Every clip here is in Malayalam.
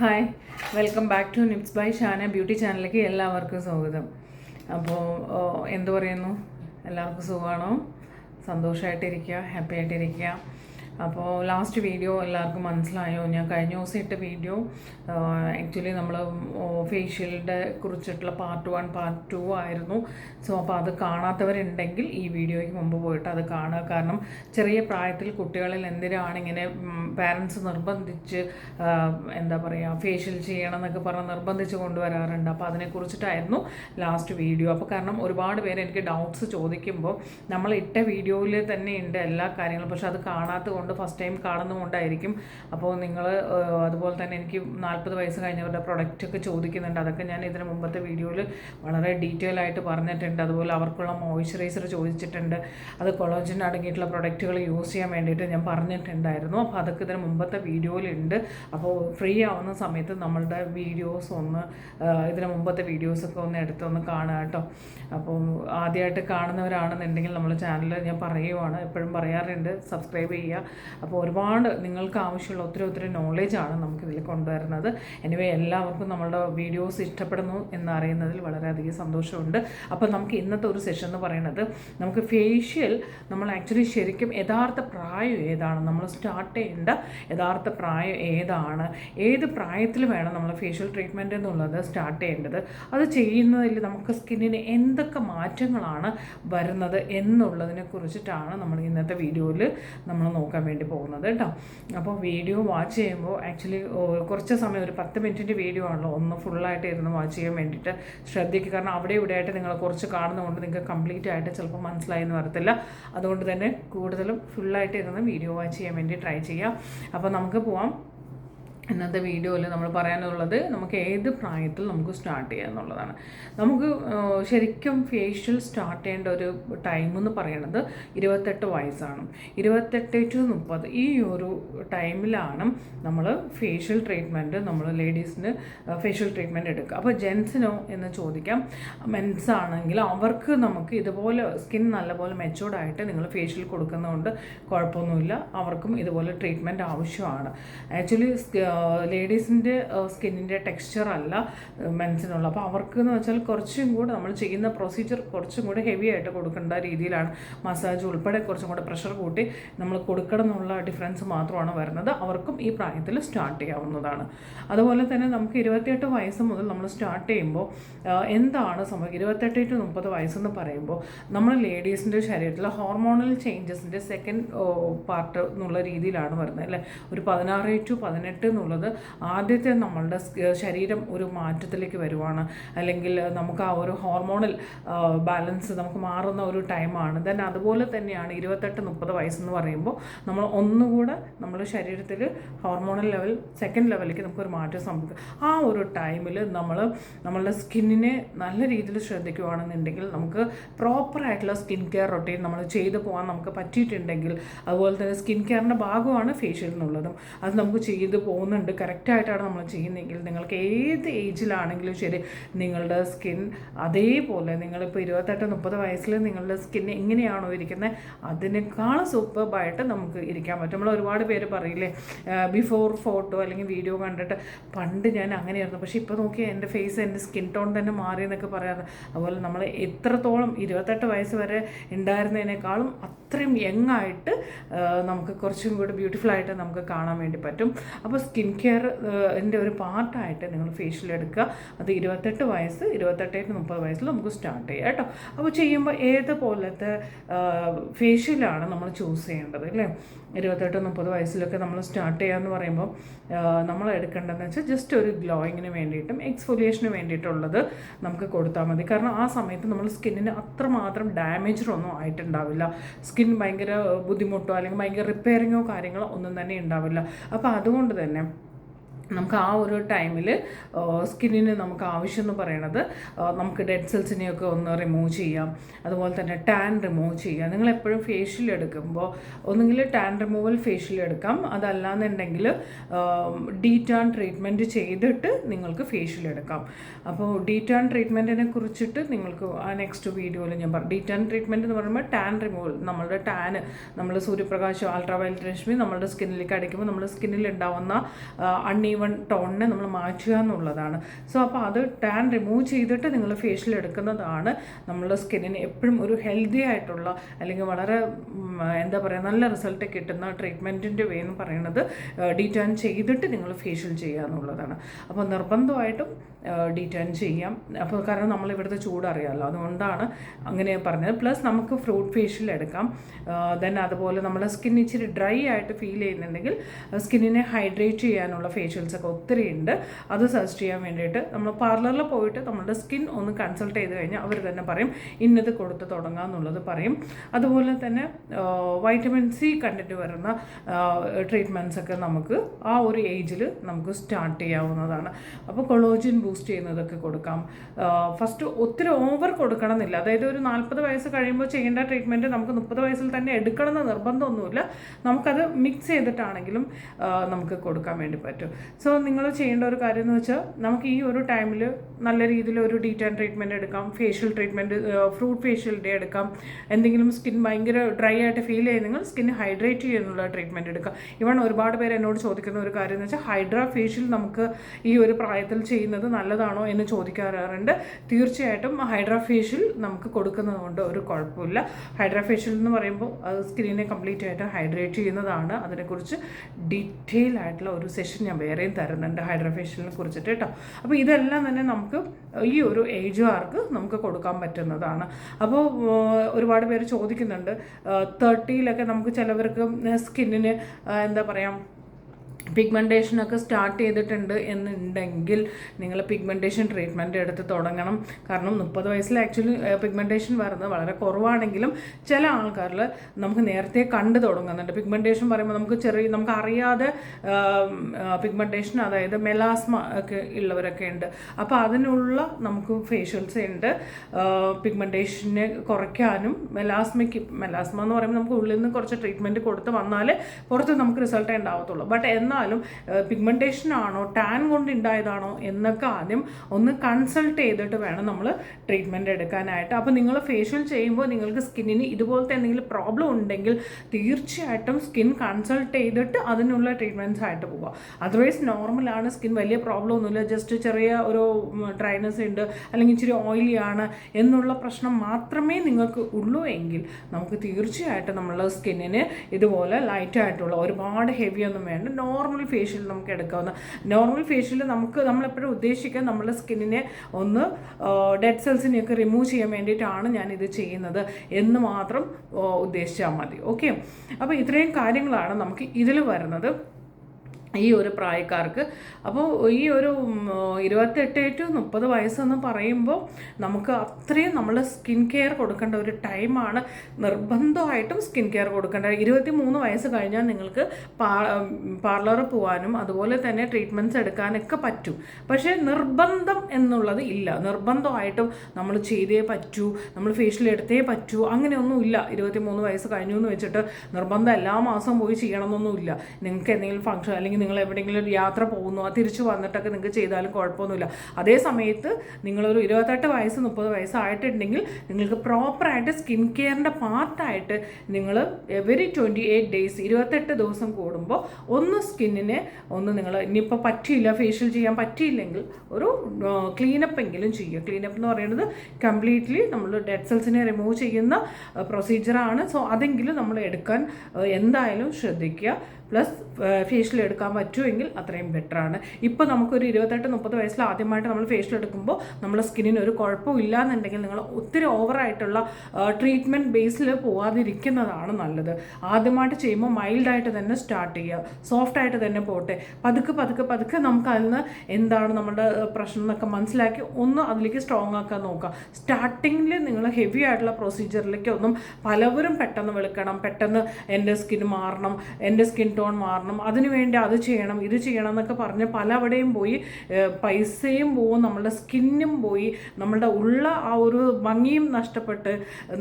Hi welcome back to Nips by Shana beauty ചാനലിലേക്ക് എല്ലാവർക്കും സ്വാഗതം. അപ്പോൾ എന്തു പറയുന്നു? എല്ലാവർക്കും സുഖമാണോ? സന്തോഷമായിട്ടിരിക്കുക ഹാപ്പി ആയിട്ടിരിക്കുക അപ്പോൾ ലാസ്റ്റ് വീഡിയോ എല്ലാവർക്കും മനസ്സിലായോ? ഞാൻ കഴിഞ്ഞ ദിവസം ഇട്ട വീഡിയോ ആക്ച്വലി നമ്മൾ ഫേഷ്യലിന്റെ കുറിച്ചിട്ടുള്ള പാർട്ട് വൺ പാർട്ട് ടു ആയിരുന്നു. സോ അപ്പോൾ അത് കാണാത്തവരുണ്ടെങ്കിൽ ഈ വീഡിയോയ്ക്ക് മുമ്പ് പോയിട്ട് അത് കാണുക. കാരണം ചെറിയ പ്രായത്തിൽ കുട്ടികളിൽ എന്തിനാണ് ഇങ്ങനെ പാരൻസ് നിർബന്ധിച്ച് എന്താ പറയുക ഫേഷ്യൽ ചെയ്യണം എന്നൊക്കെ പറഞ്ഞ് നിർബന്ധിച്ച് കൊണ്ടുവരാറുണ്ട്. അപ്പോൾ അതിനെക്കുറിച്ചിട്ടായിരുന്നു ലാസ്റ്റ് വീഡിയോ അപ്പോൾ കാരണം ഒരുപാട് പേര് എനിക്ക് ഡൗട്ട്സ് ചോദിക്കുമ്പോൾ നമ്മൾ ഇട്ട വീഡിയോയിൽ തന്നെ ഉണ്ട് എല്ലാ കാര്യങ്ങളും. പക്ഷെ അത് കാണാത്തത് കൊണ്ട് ഫസ്റ്റ് ടൈം കാണുന്നതുകൊണ്ടായിരിക്കും അപ്പോൾ നിങ്ങൾ അതുപോലെ തന്നെ എനിക്ക് നാൽപ്പത് വയസ്സ് കഴിഞ്ഞവരുടെ പ്രൊഡക്റ്റൊക്കെ ചോദിക്കുന്നുണ്ട്. അതൊക്കെ ഞാൻ ഇതിന് മുമ്പത്തെ വീഡിയോയിൽ വളരെ ഡീറ്റെയിൽ ആയിട്ട് പറഞ്ഞിട്ടുണ്ട്. അതുപോലെ അവർക്കുള്ള മോയ്സ്ചറൈസർ ചോദിച്ചിട്ടുണ്ട്. അത് കൊളോജിൻ അടങ്ങിയിട്ടുള്ള പ്രൊഡക്റ്റുകൾ യൂസ് ചെയ്യാൻ വേണ്ടിയിട്ട് ഞാൻ പറഞ്ഞിട്ടുണ്ടായിരുന്നു. അപ്പോൾ അതൊക്കെ ഇതിന് മുമ്പത്തെ വീഡിയോയിലുണ്ട് അപ്പോൾ ഫ്രീ ആവുന്ന സമയത്ത് നമ്മളുടെ വീഡിയോസ് ഒന്ന് ഇതിന് മുമ്പത്തെ വീഡിയോസൊക്കെ ഒന്ന് എടുത്തൊന്ന് കാണുക കേട്ടോ. അപ്പോൾ ആദ്യമായിട്ട് കാണുന്നവരാണെന്നുണ്ടെങ്കിൽ നമ്മുടെ ചാനൽ ഞാൻ പറയുവാണ്. എപ്പോഴും പറയാറുണ്ട്. സബ്സ്ക്രൈബ് ചെയ്യുക. അപ്പോൾ ഒരുപാട് നിങ്ങൾക്ക് ആവശ്യമുള്ള ഒത്തിരി ഒത്തിരി നോളേജാണ് നമുക്കിതിൽ കൊണ്ടുവരുന്നത്. എനിവേ എല്ലാവർക്കും നമ്മളുടെ വീഡിയോസ് ഇഷ്ടപ്പെടുന്നു എന്നറിയുന്നതിൽ വളരെയധികം സന്തോഷമുണ്ട്. അപ്പോൾ നമുക്ക് ഇന്നത്തെ ഒരു സെഷൻ എന്ന് പറയുന്നത് നമുക്ക് ഫേഷ്യൽ നമ്മൾ ആക്ച്വലി ശരിക്കും യഥാർത്ഥ പ്രായം ഏതാണ്? നമ്മൾ സ്റ്റാർട്ട് ചെയ്യേണ്ട യഥാർത്ഥ പ്രായം ഏതാണ്? ഏത് പ്രായത്തിൽ വേണം നമ്മൾ ഫേഷ്യൽ ട്രീറ്റ്മെന്റ് എന്നുള്ളത് സ്റ്റാർട്ട് ചെയ്യേണ്ടത്? അത് ചെയ്യുന്നതിൽ നമുക്ക് സ്കിന്നിന് എന്തൊക്കെ മാറ്റങ്ങളാണ് വരുന്നത് എന്നുള്ളതിനെ കുറിച്ചിട്ടാണ് നമ്മൾ ഇന്നത്തെ വീഡിയോയിൽ നമ്മൾ നോക്കാൻ വേണ്ടി പോകുന്നത് കേട്ടോ. അപ്പോൾ വീഡിയോ വാച്ച് ചെയ്യുമ്പോൾ ആക്ച്വലി കുറച്ച് സമയം ഒരു പത്ത് മിനിറ്റിന്റെ വീഡിയോ ആണല്ലോ ഒന്ന് ഫുള്ളായിട്ട് ഇരുന്ന് വാച്ച് ചെയ്യാൻ വേണ്ടിയിട്ട് ശ്രദ്ധിക്കുക. കാരണം അവിടെ ഇവിടെ ആയിട്ട് നിങ്ങൾ കുറച്ച് കാണുന്നതുകൊണ്ട് നിങ്ങൾക്ക് കംപ്ലീറ്റ് ആയിട്ട് ചിലപ്പോൾ മനസ്സിലായി എന്ന് വരത്തില്ല. അതുകൊണ്ട് തന്നെ കൂടുതലും ഫുള്ളായിട്ട് ഇരുന്ന് വീഡിയോ വാച്ച് ചെയ്യാൻ വേണ്ടി ട്രൈ ചെയ്യാം. അപ്പോൾ നമുക്ക് പോവാം. ഇന്നത്തെ വീഡിയോയിൽ നമ്മൾ പറയാനുള്ളത് നമുക്ക് ഏത് പ്രായത്തിൽ നമുക്ക് സ്റ്റാർട്ട് ചെയ്യാം എന്നുള്ളതാണ്. നമുക്ക് ശരിക്കും ഫേഷ്യൽ സ്റ്റാർട്ട് ചെയ്യേണ്ട ഒരു ടൈം എന്ന് പറയുന്നത് ഇരുപത്തെട്ട് വയസ്സാണ്. ഇരുപത്തെട്ട് ടു മുപ്പത് ഈ ഒരു ടൈമിലാണ് നമ്മൾ ഫേഷ്യൽ ട്രീറ്റ്മെന്റ് നമ്മൾ ലേഡീസിന് ഫേഷ്യൽ ട്രീറ്റ്മെന്റ് എടുക്കുക. അപ്പോൾ ജെൻസിനോ എന്ന് ചോദിക്കാം. മെൻസ് ആണെങ്കിൽ അവർക്ക് നമുക്ക് ഇതുപോലെ സ്കിൻ നല്ലപോലെ മെച്ചോർഡായിട്ട് നിങ്ങൾ ഫേഷ്യൽ കൊടുക്കുന്നതുകൊണ്ട് കുഴപ്പമൊന്നുമില്ല. അവർക്കും ഇതുപോലെ ട്രീറ്റ്മെന്റ് ആവശ്യമാണ്. ആക്ച്വലി ലേഡീസിന്റെ സ്കിന്നിന്റെ ടെക്സ്ചർ അല്ല മെൻസിനുള്ള. അപ്പോൾ അവർക്ക് എന്ന് വെച്ചാൽ കുറച്ചും കൂടെ നമ്മൾ ചെയ്യുന്ന പ്രൊസീജിയർ കുറച്ചും കൂടെ ഹെവി ആയിട്ട് കൊടുക്കേണ്ട രീതിയിലാണ്. മസാജ് ഉൾപ്പെടെ കുറച്ചും കൂടെ പ്രഷർ കൂട്ടി നമ്മൾ കൊടുക്കണം എന്നുള്ള ഡിഫറൻസ് മാത്രമാണ് വരുന്നത്. അവർക്കും ഈ പ്രായത്തിൽ സ്റ്റാർട്ട് ചെയ്യാവുന്നതാണ്. അതുപോലെ തന്നെ നമുക്ക് ഇരുപത്തിയെട്ട് വയസ്സ് മുതൽ നമ്മൾ സ്റ്റാർട്ട് ചെയ്യുമ്പോൾ എന്താണ് സംഭവം? ഇരുപത്തെട്ട് ടു മുപ്പത് വയസ്സെന്ന് പറയുമ്പോൾ നമ്മൾ ലേഡീസിന്റെ ശരീരത്തിൽ ഹോർമോണൽ ചേഞ്ചസിന്റെ സെക്കൻഡ് പാർട്ട് എന്നുള്ള രീതിയിലാണ് വരുന്നത് അല്ലേ? ഒരു പതിനാറ് ടു പതിനെട്ട് എന്നുള്ളത് ആദ്യത്തെ നമ്മളുടെ ശരീരം ഒരു മാറ്റത്തിലേക്ക് വരുവാണ്. അല്ലെങ്കിൽ നമുക്ക് ആ ഒരു ഹോർമോണൽ ബാലൻസ് നമുക്ക് മാറുന്ന ഒരു ടൈമാണ്. ദെൻ അതുപോലെ തന്നെയാണ് ഇരുപത്തെട്ട് മുപ്പത് വയസ്സെന്ന് പറയുമ്പോൾ നമ്മൾ ഒന്നുകൂടെ നമ്മുടെ ശരീരത്തിൽ ഹോർമോണൽ ലെവൽ സെക്കൻഡ് ലെവലിലേക്ക് നമുക്കൊരു മാറ്റം സംഭവിക്കും. ആ ഒരു ടൈമിൽ നമ്മൾ നമ്മളുടെ സ്കിന്നിനെ നല്ല രീതിയിൽ ശ്രദ്ധിക്കുകയാണെന്നുണ്ടെങ്കിൽ നമുക്ക് പ്രോപ്പറായിട്ടുള്ള സ്കിൻ കെയർ റൊട്ടീൻ നമ്മൾ ചെയ്തു പോകാൻ നമുക്ക് പറ്റിയിട്ടുണ്ടെങ്കിൽ അതുപോലെ തന്നെ സ്കിൻ കെയറിന്റെ ഭാഗമാണ് ഫേഷ്യൽ എന്നുള്ളതും. അത് നമുക്ക് ചെയ്തു പോകുന്നുണ്ട് കറക്റ്റായിട്ടാണ് നമ്മൾ ചെയ്യുന്നതെങ്കിൽ നിങ്ങൾക്ക് ഏത് ഏജിലാണെങ്കിലും ശരി നിങ്ങളുടെ സ്കിൻ അതേപോലെ നിങ്ങളിപ്പോൾ ഇരുപത്തെട്ട് മുപ്പത് വയസ്സിൽ നിങ്ങളുടെ സ്കിൻ എങ്ങനെയാണോ ഇരിക്കുന്നത് അതിനേക്കാളും സൂപ്പർബായിട്ട് നമുക്ക് ഇരിക്കാൻ പറ്റും. നമ്മൾ ഒരുപാട് പേര് പറയില്ലേ ബിഫോർ ഫോട്ടോ അല്ലെങ്കിൽ വീഡിയോ കണ്ടിട്ട് പണ്ട് ഞാൻ അങ്ങനെയായിരുന്നു. പക്ഷേ ഇപ്പോൾ നോക്കിയാൽ എന്റെ ഫേസ് എന്റെ സ്കിൻ ടോൺ തന്നെ മാറി എന്നൊക്കെ പറയാറ് അതുപോലെ നമ്മൾ എത്രത്തോളം ഇരുപത്തെട്ട് വയസ്സ് വരെ ഉണ്ടായിരുന്നതിനേക്കാളും അത്രയും യങ് ആയിട്ട് നമുക്ക് കുറച്ചും കൂടി ബ്യൂട്ടിഫുൾ ആയിട്ട് നമുക്ക് കാണാൻ വേണ്ടി പറ്റും. അപ്പോൾ സ്കിൻ കെയർ എന്റെ ഒരു പാർട്ടായിട്ട് നിങ്ങൾ ഫേഷ്യൽ എടുക്കുക. അത് ഇരുപത്തെട്ട് വയസ്സ് ഇരുപത്തെട്ട് മുപ്പത് വയസ്സിൽ നമുക്ക് സ്റ്റാർട്ട് ചെയ്യാം കേട്ടോ. അപ്പോൾ ചെയ്യുമ്പോൾ ഏത് പോലത്തെ ഫേഷ്യലാണ് നമ്മൾ ചൂസ് ചെയ്യേണ്ടത് അല്ലേ? ഇരുപത്തെട്ട് മുപ്പത് വയസ്സിലൊക്കെ നമ്മൾ സ്റ്റാർട്ട് ചെയ്യാന്ന് പറയുമ്പോൾ നമ്മൾ എടുക്കേണ്ടതെന്ന് വെച്ചാൽ ജസ്റ്റ് ഒരു ഗ്ലോയിങ്ങിന് വേണ്ടിയിട്ടും എക്സ്ഫോലിയേഷന് വേണ്ടിയിട്ടുള്ളത് നമുക്ക് കൊടുത്താൽ മതി. കാരണം ആ സമയത്ത് നമ്മൾ സ്കിന്നിന് അത്രമാത്രം ഡാമേജൊന്നും ആയിട്ടുണ്ടാവില്ല. സ്കിൻ ഭയങ്കര ബുദ്ധിമുട്ടോ അല്ലെങ്കിൽ ഭയങ്കര റിപ്പയറിങ്ങോ കാര്യങ്ങളോ ഒന്നും തന്നെ ഉണ്ടാവില്ല. അപ്പോൾ അതുകൊണ്ട് തന്നെ നമുക്ക് ആ ഒരു ടൈമിൽ സ്കിന്നിന് നമുക്ക് ആവശ്യം എന്ന് പറയണത് നമുക്ക് ഡെഡ് സെൽസിനെയൊക്കെ ഒന്ന് റിമൂവ് ചെയ്യാം. അതുപോലെ തന്നെ ടാൻ റിമൂവ് ചെയ്യാം. നിങ്ങൾ എപ്പോഴും ഫേഷ്യൽ എടുക്കുമ്പോൾ ഒന്നുകിൽ ടാൻ റിമൂവൽ ഫേഷ്യൽ എടുക്കാം. അതല്ലാന്നുണ്ടെങ്കിൽ ഡീ ടാൻ ട്രീറ്റ്മെന്റ് ചെയ്തിട്ട് നിങ്ങൾക്ക് ഫേഷ്യൽ എടുക്കാം. അപ്പോൾ ഡീ ടാൻ ട്രീറ്റ്മെന്റിനെ കുറിച്ചിട്ട് നിങ്ങൾക്ക് ആ നെക്സ്റ്റ് വീഡിയോയിൽ ഞാൻ പറഞ്ഞു ടാൻ ട്രീറ്റ്മെന്റ് എന്ന് പറയുമ്പോൾ ടാൻ റിമൂവൽ നമ്മളുടെ ടാൻ നമ്മൾ സൂര്യപ്രകാശം അൾട്രാവയലറ്റ് രശ്മി നമ്മുടെ സ്കിന്നിലേക്ക് അടിക്കുമ്പോൾ നമ്മുടെ സ്കിന്നിൽ ഉണ്ടാവുന്ന അണ്ണീവൺ അൺഈവൺ ടോണിനെ നമ്മൾ മാറ്റുക എന്നുള്ളതാണ്. സോ അപ്പോൾ അത് ടാൻ റിമൂവ് ചെയ്തിട്ട് നിങ്ങൾ ഫേഷ്യൽ എടുക്കുന്നതാണ് നമ്മളുടെ സ്കിന്നിന് എപ്പോഴും ഒരു ഹെൽത്തി ആയിട്ടുള്ള അല്ലെങ്കിൽ വളരെ എന്താ പറയുക നല്ല റിസൾട്ട് കിട്ടുന്ന ട്രീറ്റ്മെന്റിന്റെ വേ എന്ന് പറയുന്നത് ഡീറ്റാൻ ചെയ്തിട്ട് നിങ്ങൾ ഫേഷ്യൽ ചെയ്യുക എന്നുള്ളതാണ്. അപ്പോൾ നിർബന്ധമായിട്ടും ഡീറ്റാൻ ചെയ്യാം. അപ്പോൾ കാരണം നമ്മൾ ഇവിടുത്തെ ചൂട് അറിയാമല്ലോ അതുകൊണ്ടാണ് അങ്ങനെ പറഞ്ഞത്. പ്ലസ് നമുക്ക് ഫ്രൂട്ട് ഫേഷ്യൽ എടുക്കാം. ദെൻ അതുപോലെ നമ്മുടെ സ്കിൻ ഇച്ചിരി ഡ്രൈ ആയിട്ട് ഫീൽ ചെയ്യുന്നുണ്ടെങ്കിൽ സ്കിന്നിനെ ഹൈഡ്രേറ്റ് ചെയ്യാനുള്ള ഫേഷ്യൽസ് ഒക്കെ ഒത്തിരി ഉണ്ട് അത് സജസ്റ്റ് ചെയ്യാൻ വേണ്ടിയിട്ട് നമ്മൾ പാർലറിൽ പോയിട്ട് നമ്മുടെ സ്കിൻ ഒന്ന് കൺസൾട്ട് ചെയ്ത് കഴിഞ്ഞാൽ അവർ തന്നെ പറയും ഇന്നത് കൊടുത്ത് തുടങ്ങാം എന്നുള്ളത് പറയും. അതുപോലെ തന്നെ വൈറ്റമിൻ സി കണ്ടിട്ട് വരുന്ന ട്രീറ്റ്മെന്റ്സ് ഒക്കെ നമുക്ക് ആ ഒരു ഏജിൽ നമുക്ക് സ്റ്റാർട്ട് ചെയ്യാവുന്നതാണ്. അപ്പോൾ കൊളോജിൻ ബൂസ്റ്റ് ചെയ്യുന്നതൊക്കെ കൊടുക്കാം. ഫസ്റ്റ് ഒത്തിരി ഓവർ കൊടുക്കണം എന്നില്ല അതായത് ഒരു നാൽപ്പത് വയസ്സ് കഴിയുമ്പോൾ ചെയ്യേണ്ട ട്രീറ്റ്മെന്റ് നമുക്ക് മുപ്പത് വയസ്സിൽ തന്നെ എടുക്കണം എന്ന് നിർബന്ധമൊന്നുമില്ല. നമുക്കത് മിക്സ് ചെയ്തിട്ടാണെങ്കിലും നമുക്ക് കൊടുക്കാൻ വേണ്ടി പറ്റും. സോ നിങ്ങൾ ചെയ്യേണ്ട ഒരു കാര്യം എന്ന് വെച്ചാൽ നമുക്ക് ഈ ഒരു ടൈമിൽ നല്ല രീതിയിൽ ഒരു ഡീറ്റാൻ ട്രീറ്റ്മെന്റ് എടുക്കാം facial treatment fruit facial day എടുക്കാം. എന്തെങ്കിലും സ്കിൻ ഭയങ്കര ഡ്രൈ ആയിട്ട് ഫീൽ ചെയ്യുന്നെങ്കിൽ സ്കിൻ ഹൈഡ്രേറ്റ് ചെയ്യാനുള്ള ട്രീറ്റ്മെന്റ് എടുക്കാം. ഇവൺ ഒരുപാട് പേര് എന്നോട് ചോദിക്കുന്ന ഒരു കാര്യം എന്ന് വെച്ചാൽ ഹൈഡ്രാ ഫേഷ്യൽ നമുക്ക് ഈ ഒരു പ്രായത്തിൽ ചെയ്യുന്നത് നല്ലതാണോ എന്ന് ചോദിക്കാറുണ്ട്. തീർച്ചയായിട്ടും ഹൈഡ്രാ ഫേഷ്യൽ നമുക്ക് കൊടുക്കുന്നത് കൊണ്ട് ഒരു കുഴപ്പമില്ല. ഹൈഡ്രാ ഫേഷ്യൽ എന്ന് പറയുമ്പോൾ അത് സ്കിന്നിനെ കംപ്ലീറ്റ് ആയിട്ട് ഹൈഡ്രേറ്റ് ചെയ്യുന്നതാണ്. അതിനെക്കുറിച്ച് ഡീറ്റെയിൽ ആയിട്ടുള്ള ഒരു സെഷൻ ഞാൻ വേറെയും തരുന്നുണ്ട് ഹൈഡ്രഫേഷ്യലിനെ കുറിച്ചിട്ട് കേട്ടോ. അപ്പോൾ ഇതെല്ലാം തന്നെ നമുക്ക് ഈ ഒരു ഏജുകാർക്ക് നമുക്ക് കൊടുക്കാൻ പറ്റുന്നതാണ്. അപ്പോൾ ഒരുപാട് പേര് ചോദിക്കുന്നുണ്ട് തേർട്ടിയിലൊക്കെ നമുക്ക് ചിലവർക്ക് സ്കിന്നിന് എന്താ പറയുക പിഗ്മെന്റേഷനൊക്കെ സ്റ്റാർട്ട് ചെയ്തിട്ടുണ്ട് എന്നുണ്ടെങ്കിൽ നിങ്ങൾ പിഗ്മെന്റേഷൻ ട്രീറ്റ്മെന്റ് എടുത്ത് തുടങ്ങണം. കാരണം മുപ്പത് വയസ്സിൽ ആക്ച്വലി പിഗ്മെന്റേഷൻ വരുന്നത് വളരെ കുറവാണെങ്കിലും ചില ആൾക്കാരിൽ നമുക്ക് നേരത്തെ കണ്ടു തുടങ്ങുന്നുണ്ട്. പിഗ്മെന്റേഷൻ പറയുമ്പോൾ നമുക്ക് ചെറിയ നമുക്ക് അറിയാതെ പിഗ്മെന്റേഷൻ അതായത് മെലാസ്മ ഒക്കെ ഉള്ളവരൊക്കെ ഉണ്ട്. അപ്പോൾ അതിനുള്ള നമുക്ക് ഫേഷ്യൽസ് ഉണ്ട്. പിഗ്മെന്റേഷനെ കുറയ്ക്കാനും മെലാസ്മയ്ക്ക് മെലാസ്മ എന്ന് പറയുമ്പോൾ നമുക്ക് ഉള്ളിൽ നിന്ന് കുറച്ച് ട്രീറ്റ്മെന്റ് കൊടുത്ത് വന്നാൽ പുറത്ത് നമുക്ക് റിസൾട്ടേ ഉണ്ടാവത്തുള്ളൂ. ബട്ട് എന്നാലും പിഗ്മെന്റേഷൻ ആണോ ടാൻ കൊണ്ട് ഉണ്ടായതാണോ എന്നൊക്കെ ആദ്യം ഒന്ന് കൺസൾട്ട് ചെയ്തിട്ട് വേണം നമ്മൾ ട്രീറ്റ്മെന്റ് എടുക്കാനായിട്ട്. അപ്പോൾ നിങ്ങൾ ഫേഷ്യൽ ചെയ്യുമ്പോൾ നിങ്ങൾക്ക് സ്കിന്നിന് ഇതുപോലത്തെ എന്തെങ്കിലും പ്രോബ്ലം ഉണ്ടെങ്കിൽ തീർച്ചയായിട്ടും സ്കിൻ കൺസൾട്ട് ചെയ്തിട്ട് അതിനുള്ള ട്രീറ്റ്മെന്റ്സ് ആയിട്ട് പോവുക. അതർവൈസ് നോർമലാണ് സ്കിൻ വലിയ പ്രോബ്ലം ഒന്നുമില്ല. ജസ്റ്റ് ചെറിയ ഒരു ഡ്രൈനസ് ഉണ്ട് അല്ലെങ്കിൽ ഇച്ചിരി ഓയിലി ആണ് എന്നുള്ള പ്രശ്നം മാത്രമേ നിങ്ങൾക്ക് ഉള്ളൂ എങ്കിൽ നമുക്ക് തീർച്ചയായിട്ടും നമ്മൾ സ്കിന്നിന് ഇതുപോലെ ലൈറ്റായിട്ടുള്ള ഒരുപാട് ഹെവി ഒന്നും വേണ്ട. നോർമൽ ഫേഷ്യൽ നമുക്ക് എടുക്കാവുന്ന നോർമൽ ഫേഷ്യൽ നമുക്ക് നമ്മളെപ്പോഴും ഉദ്ദേശിക്കുക നമ്മുടെ സ്കിന്നിനെ ഒന്ന് ഡെഡ് സെൽസിനെയൊക്കെ റിമൂവ് ചെയ്യാൻ വേണ്ടിയിട്ടാണ് ഇത് ചെയ്യുന്നത് എന്ന് മാത്രം ഉദ്ദേശിച്ചാൽ മതി. ഓക്കെ അപ്പോൾ ഇത്രയും കാര്യങ്ങളാണ് നമുക്ക് ഇതിൽ വരുന്നത്. ഈ ഒരു പ്രായക്കാർക്ക്. അപ്പോൾ ഈ ഒരു ഇരുപത്തെട്ട് ടു മുപ്പത് വയസ്സെന്ന് പറയുമ്പോൾ നമുക്ക് അത്രയും നമ്മൾ സ്കിൻ കെയർ കൊടുക്കേണ്ട ഒരു ടൈമാണ്. നിർബന്ധമായിട്ടും സ്കിൻ കെയർ കൊടുക്കേണ്ട. ഇരുപത്തി മൂന്ന് വയസ്സ് കഴിഞ്ഞാൽ നിങ്ങൾക്ക് പാർലറിൽ പോകാനും അതുപോലെ തന്നെ ട്രീറ്റ്മെന്റ്സ് എടുക്കാനൊക്കെ പറ്റും. പക്ഷേ നിർബന്ധം എന്നുള്ളത് ഇല്ല. നിർബന്ധമായിട്ടും നമ്മൾ ചെയ്തേ പറ്റൂ നമ്മൾ ഫേഷ്യൽ എടുത്തേ പറ്റൂ അങ്ങനെയൊന്നും ഇല്ല. ഇരുപത്തി മൂന്ന് വയസ്സ് കഴിഞ്ഞു എന്ന് വെച്ചിട്ട് നിർബന്ധം എല്ലാ മാസവും പോയി ചെയ്യണമെന്നൊന്നുമില്ല നിങ്ങൾക്ക് എന്തെങ്കിലും ഫംഗ്ഷൻ അല്ലെങ്കിൽ നിങ്ങൾ എവിടെയെങ്കിലും ഒരു യാത്ര പോകുന്നു ആ തിരിച്ചു വന്നിട്ടൊക്കെ നിങ്ങൾക്ക് ചെയ്താലും കുഴപ്പമൊന്നുമില്ല. അതേ സമയത്ത് നിങ്ങളൊരു ഇരുപത്തെട്ട് വയസ്സ് മുപ്പത് വയസ്സായിട്ടുണ്ടെങ്കിൽ നിങ്ങൾക്ക് പ്രോപ്പറായിട്ട് സ്കിൻ കെയറിന്റെ പാർട്ടായിട്ട് നിങ്ങൾ എവറി ട്വന്റി എയ്റ്റ് ഡേയ്സ് ഇരുപത്തെട്ട് ദിവസം കൂടുമ്പോൾ ഒന്ന് സ്കിന്നിനെ ഒന്ന് നിങ്ങൾ ഇനിയിപ്പോൾ പറ്റിയില്ല ഫേഷ്യൽ ചെയ്യാൻ പറ്റിയില്ലെങ്കിൽ ഒരു ക്ലീനപ്പ് എങ്കിലും ചെയ്യുക. ക്ലീനപ്പ് എന്ന് പറയുന്നത് കംപ്ലീറ്റ്ലി നമ്മൾ ഡെഡ് സെൽസിനെ റിമൂവ് ചെയ്യുന്ന പ്രൊസീജിയറാണ് സോ അതെങ്കിലും നമ്മൾ എടുക്കാൻ എന്തായാലും ശ്രദ്ധിക്കുക. പ്ലസ് ഫേഷ്യൽ എടുക്കാൻ പറ്റുമെങ്കിൽ അത്രയും ബെറ്ററാണ് ഇപ്പോൾ നമുക്കൊരു ഇരുപത്തെട്ട് മുപ്പത് വയസ്സിൽ ആദ്യമായിട്ട് നമ്മൾ ഫേഷ്യൽ എടുക്കുമ്പോൾ നമ്മുടെ സ്കിന്നിന് ഒരു കുഴപ്പവും എന്നുണ്ടെങ്കിൽ നിങ്ങൾ ഒത്തിരി ഓവറായിട്ടുള്ള ട്രീറ്റ്മെന്റ് ബേസിൽ പോവാതിരിക്കുന്നതാണ് നല്ലത്. ആദ്യമായിട്ട് ചെയ്യുമ്പോൾ മൈൽഡായിട്ട് തന്നെ സ്റ്റാർട്ട് ചെയ്യുക. സോഫ്റ്റ് ആയിട്ട് തന്നെ പോട്ടെ. പതുക്കെ പതുക്കെ പതുക്കെ നമുക്ക് അതിൽ നിന്ന് എന്താണ് നമ്മുടെ പ്രശ്നം എന്നൊക്കെ മനസ്സിലാക്കി ഒന്ന് അതിലേക്ക് സ്ട്രോങ് ആക്കാൻ നോക്കുക. സ്റ്റാർട്ടിങ്ങിൽ നിങ്ങൾ ഹെവി ആയിട്ടുള്ള പ്രൊസീജിയറിലേക്ക് ഒന്നും പലവരും പെട്ടെന്ന് വെളുക്കണം. പെട്ടെന്ന് എന്റെ സ്കിൻ മാറണം. എന്റെ സ്കിൻ ടോൺ മാറണം. അതിനുവേണ്ടി അത് ചെയ്യണം ഇത് ചെയ്യണം എന്നൊക്കെ പറഞ്ഞ് പലവിടെയും പോയി പൈസയും പോവും നമ്മളുടെ സ്കിന്നും പോയി നമ്മളുടെ ഉള്ള ആ ഒരു ഭംഗിയും നഷ്ടപ്പെട്ട്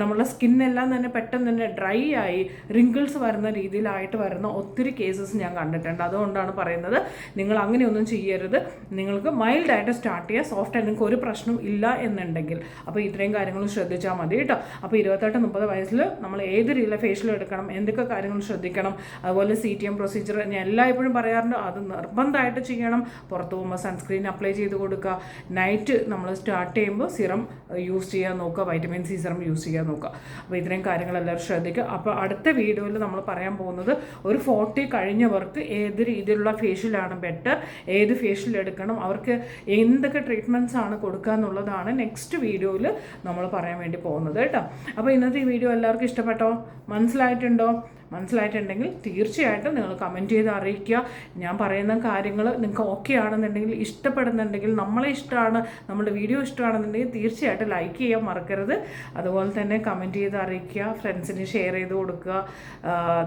നമ്മളുടെ സ്കിന്നെല്ലാം തന്നെ പെട്ടെന്ന് തന്നെ ഡ്രൈ ആയി റിങ്കിൾസ് വരുന്ന രീതിയിലായിട്ട് വരുന്ന ഒത്തിരി കേസസ് ഞാൻ കണ്ടിട്ടുണ്ട്. അതുകൊണ്ടാണ് പറയുന്നത് നിങ്ങൾ അങ്ങനെയൊന്നും ചെയ്യരുത്. നിങ്ങൾക്ക് മൈൽഡായിട്ട് സ്റ്റാർട്ട് ചെയ്യുക സോഫ്റ്റ് ആയിട്ട് നിങ്ങൾക്ക് ഒരു പ്രശ്നം ഇല്ല എന്നുണ്ടെങ്കിൽ. അപ്പോൾ ഇത്രയും കാര്യങ്ങൾ ശ്രദ്ധിച്ചാൽ മതി കേട്ടോ. അപ്പോൾ ഇരുപത്തെട്ട് മുപ്പത് വയസ്സിൽ നമ്മൾ ഏത് രീതിയിലെ ഫേഷ്യൽ എടുക്കണം എന്തൊക്കെ കാര്യങ്ങൾ ശ്രദ്ധിക്കണം അതുപോലെ സി ടി എം പ്രൊസീജിയർ ഞാൻ എല്ലായ്പ്പോഴും പറയാറുണ്ട്. അത് നിർബന്ധമായിട്ട് ചെയ്യണം. പുറത്ത് പോകുമ്പോൾ സൺസ്ക്രീൻ അപ്ലൈ ചെയ്ത് കൊടുക്കുക. നൈറ്റ് നമ്മൾ സ്റ്റാർട്ട് ചെയ്യുമ്പോൾ സിറം യൂസ് ചെയ്യാൻ നോക്കുക. വൈറ്റമിൻ സി സിറം യൂസ് ചെയ്യാൻ നോക്കുക. അപ്പോൾ ഇത്രയും കാര്യങ്ങൾ എല്ലാവരും ശ്രദ്ധിക്കുക. അപ്പോൾ അടുത്ത വീഡിയോയിൽ നമ്മൾ പറയാൻ പോകുന്നത് ഒരു ഫോർട്ടി കഴിഞ്ഞവർക്ക് ഏത് രീതിയിലുള്ള ഫേഷ്യലാണ് ബെറ്റർ ഏത് ഫേഷ്യൽ എടുക്കണം അവർക്ക് എന്തൊക്കെ ട്രീറ്റ്മെന്റ്സ് ആണ് കൊടുക്കുക എന്നുള്ളതാണ് നെക്സ്റ്റ് വീഡിയോയിൽ നമ്മൾ പറയാൻ വേണ്ടി പോകുന്നത് കേട്ടോ. അപ്പോൾ ഇന്നത്തെ ഈ വീഡിയോ എല്ലാവർക്കും ഇഷ്ടപ്പെട്ടോ? മനസ്സിലായിട്ടുണ്ടോ? മനസ്സിലായിട്ടുണ്ടെങ്കിൽ തീർച്ചയായിട്ടും നിങ്ങൾ കമന്റ് ചെയ്ത് അറിയിക്കുക. ഞാൻ പറയുന്ന കാര്യങ്ങൾ നിങ്ങൾക്ക് ഓക്കെ ആണെന്നുണ്ടെങ്കിൽ ഇഷ്ടപ്പെടുന്നുണ്ടെങ്കിൽ നമ്മളെ ഇഷ്ടമാണ് നമ്മുടെ വീഡിയോ ഇഷ്ടമാണെന്നുണ്ടെങ്കിൽ തീർച്ചയായിട്ടും ലൈക്ക് ചെയ്യാൻ മറക്കരുത്. അതുപോലെ തന്നെ കമന്റ് ചെയ്ത് അറിയിക്കുക ഫ്രണ്ട്സിന് ഷെയർ ചെയ്ത് കൊടുക്കുക.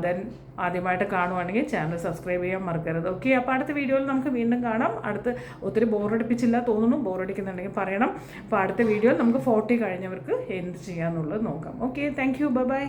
ദെൻ ആദ്യമായിട്ട് കാണുവാണെങ്കിൽ ചാനൽ സബ്സ്ക്രൈബ് ചെയ്യാൻ മറക്കരുത്. ഓക്കെ അപ്പോൾ അടുത്ത വീഡിയോയിൽ നമുക്ക് വീണ്ടും കാണാം. അടുത്ത് ഒത്തിരി ബോറടിപ്പിച്ചില്ല തോന്നുന്നു. ബോറടിക്കുന്നുണ്ടെങ്കിൽ പറയണം. അപ്പോൾ അടുത്ത വീഡിയോയിൽ നമുക്ക് ഫോർട്ടി കഴിഞ്ഞവർക്ക് എന്ത് ചെയ്യാന്നുള്ളത് നോക്കാം. Okay thank you by